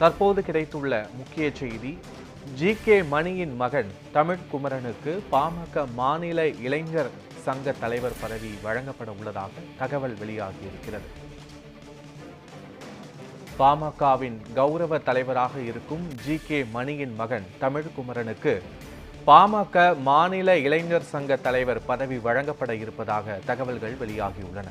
தற்போது கிடைத்துள்ள முக்கிய செய்தி ஜி கே மணியின் மகன் தமிழ் குமரனுக்கு பாமக மாநில இளைஞர் சங்க தலைவர் பதவி வழங்கப்பட உள்ளதாக தகவல் வெளியாகியிருக்கிறது. பாமகவின் கௌரவ தலைவராக இருக்கும் ஜி கே மணியின் மகன் தமிழ் குமரனுக்கு பாமக மாநில இளைஞர் சங்க தலைவர் பதவி வழங்கப்பட இருப்பதாக தகவல்கள் வெளியாகியுள்ளன.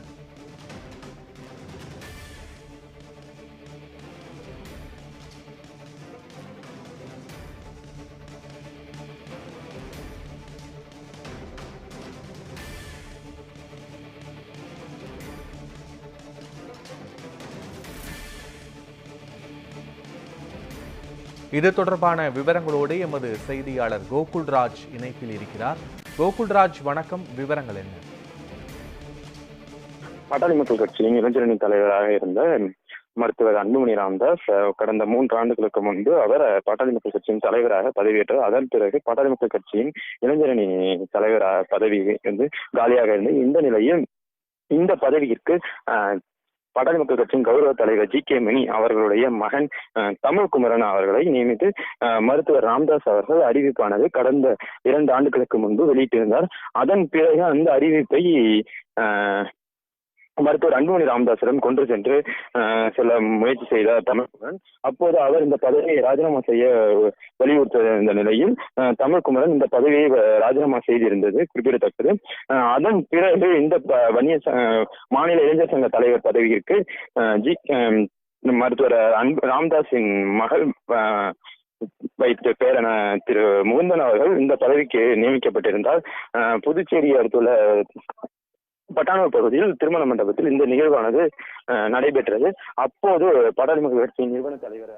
இது தொடர்பான விவரங்களோடு எமது செய்தியாளர் கோகுல்ராஜ் இணைப்பில் இருக்கிறார். கோகுல்ராஜ் வணக்கம். விவரங்கள் என்ன? பாட்டாளி மக்கள் கட்சியின் இளைஞரணி தலைவராக இருந்த மருத்துவர் அன்புமணி ராம்தாஸ் கடந்த மூன்று ஆண்டுகளுக்கு முன்பு அவர் பாட்டாளி மக்கள் கட்சியின் தலைவராக பதவியேற்றார். அதன் பிறகு பாட்டாளி மக்கள் கட்சியின் இளைஞரணி தலைவராக பதவி வந்து காலியாக இருந்து இந்த நிலையில் இந்த பதவியிற்கு வடக்கு மக்கள் கட்சியின் கௌரவ தலைவர் ஜி கே மணி அவர்களுடைய மகன் அஹ், தமிழ் குமரன் அவர்களை நியமித்து அஹ், மருத்துவர் ராம்தாஸ் அவர்கள் அறிவிப்பானது கடந்த இரண்டு ஆண்டுகளுக்கு முன்பு வெளியிட்டிருந்தார். அதன் பிறகு அந்த அறிவிப்பை மருத்துவர் அன்புமணி ராமதாசிடம் கொண்டு சென்று அஹ், செல்ல முயற்சி செய்தார் தமிழ்குமரன். அப்போது அவர் இந்த பதவியை ராஜினாமா செய்ய வலியுறுத்திய நிலையில் தமிழ்குமரன் இந்த பதவியை ராஜினாமா செய்திருந்தது குறிப்பிடத்தக்கது. அதன் பிறகு இந்த ப- வன்னிய மாநில இளைஞர் சங்க தலைவர் பதவிக்கு அஹ், ஜி அஹ், மருத்துவர் அன்பு ராம்தாஸின் மகள் அஹ், வைத்த பேரன திரு முகுந்தன் அவர்கள் இந்த பதவிக்கு நியமிக்கப்பட்டிருந்தார். புதுச்சேரி அடுத்துள்ள பட்டானூர் பகுதியில் திருமண மண்டபத்தில் இந்த நிகழ்வானது நடைபெற்றது. அப்போது படாளிமுக கட்சியின் நிறுவன தலைவர்